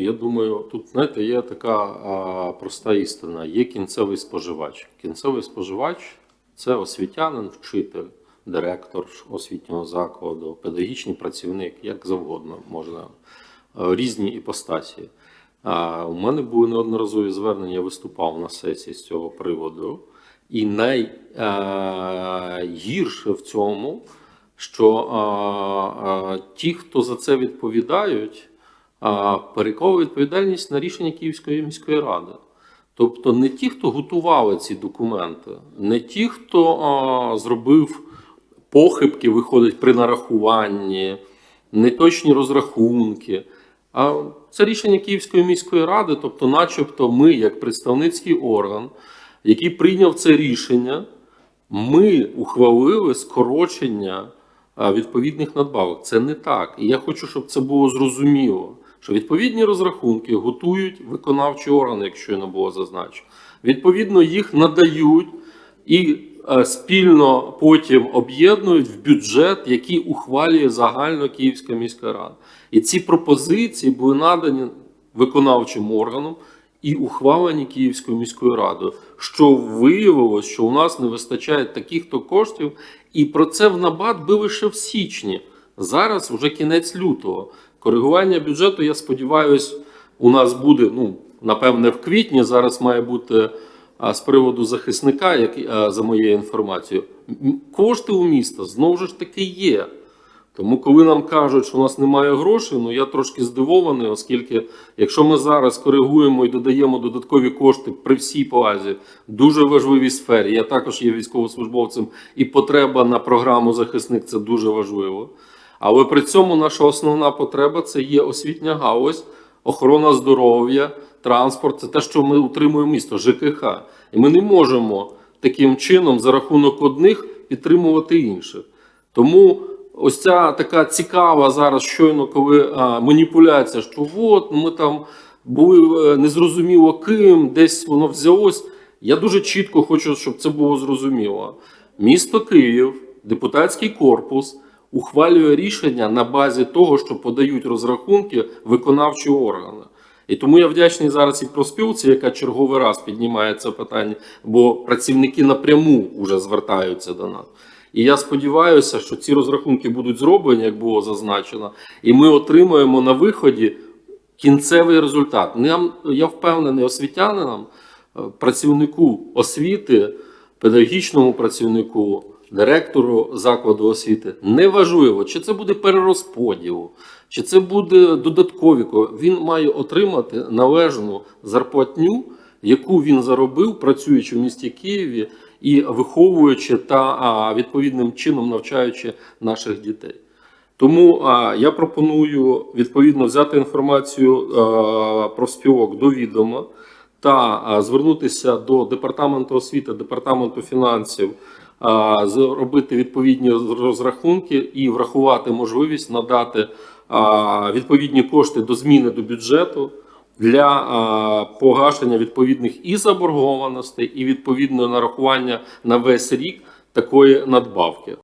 Я думаю, тут знаєте, є така а, проста істина: є кінцевий споживач. Кінцевий споживач це освітянин, вчитель, директор освітнього закладу, педагогічний працівник, як завгодно можна е, різні іпостасі. А, у мене були неодноразові звернення, я виступав на сесії з цього приводу. І найгірше в цьому, що а, а, ті, хто за це відповідають, а, перековує відповідальність на рішення Київської міської ради. Тобто не ті, хто готували ці документи, не ті, хто а, зробив похибки, виходить при нарахуванні, неточні розрахунки. А це рішення Київської міської ради, тобто, начебто, ми, як представницький орган, який прийняв це рішення, ми ухвалили скорочення відповідних надбавок. Це не так. І я хочу, щоб це було зрозуміло, що відповідні розрахунки готують виконавчі органи, якщо не було зазначено. Відповідно, їх надають і е, спільно потім об'єднують в бюджет, який ухвалює загально Київська міська рада. І ці пропозиції були надані виконавчим органам і ухвалені Київською міською радою, що виявилось, що у нас не вистачає таких то коштів, і про це в набат били ще в січні. Зараз вже кінець лютого. Коригування бюджету, я сподіваюся, у нас буде, ну, напевне, в квітні. Зараз має бути а, з приводу захисника, як, а, за моєю інформацією. Кошти у міста знову ж таки є. Тому, коли нам кажуть, що у нас немає грошей, ну я трошки здивований, оскільки якщо ми зараз коригуємо і додаємо додаткові кошти при всій повазі, дуже важливій сфері. Я також є військовослужбовцем, і потреба на програму захисник це дуже важливо. Але при цьому наша основна потреба це є освітня галузь, охорона здоров'я, транспорт. Це те, що ми утримуємо місто, ЖКХ. І ми не можемо таким чином за рахунок одних підтримувати інших. Тому ось ця така цікава зараз щойно, коли а, маніпуляція, що от ми там були е, незрозуміло ким, десь воно взялось. Я дуже чітко хочу, щоб це було зрозуміло. Місто Київ, депутатський корпус ухвалює рішення на базі того, що подають розрахунки виконавчі органи. І тому я вдячний зараз і проспілці, яка черговий раз піднімає це питання, бо працівники напряму вже звертаються до нас. І я сподіваюся, що ці розрахунки будуть зроблені, як було зазначено, і ми отримаємо на виході кінцевий результат. Нам, я впевнений, освітянинам, е, працівнику освіти, педагогічному працівнику, директору закладу освіти неважливо, чи це буде перерозподіл, чи це буде додаткові. Він має отримати належну зарплатню, яку він заробив, працюючи в місті Києві і виховуючи та відповідним чином навчаючи наших дітей. Тому а, я пропоную відповідно взяти інформацію а, про співок до відома та а, звернутися до департаменту освіти, департаменту фінансів, зробити відповідні розрахунки і врахувати можливість надати відповідні кошти до зміни до бюджету для погашення відповідних і заборгованостей, і відповідного нарахування на весь рік такої надбавки.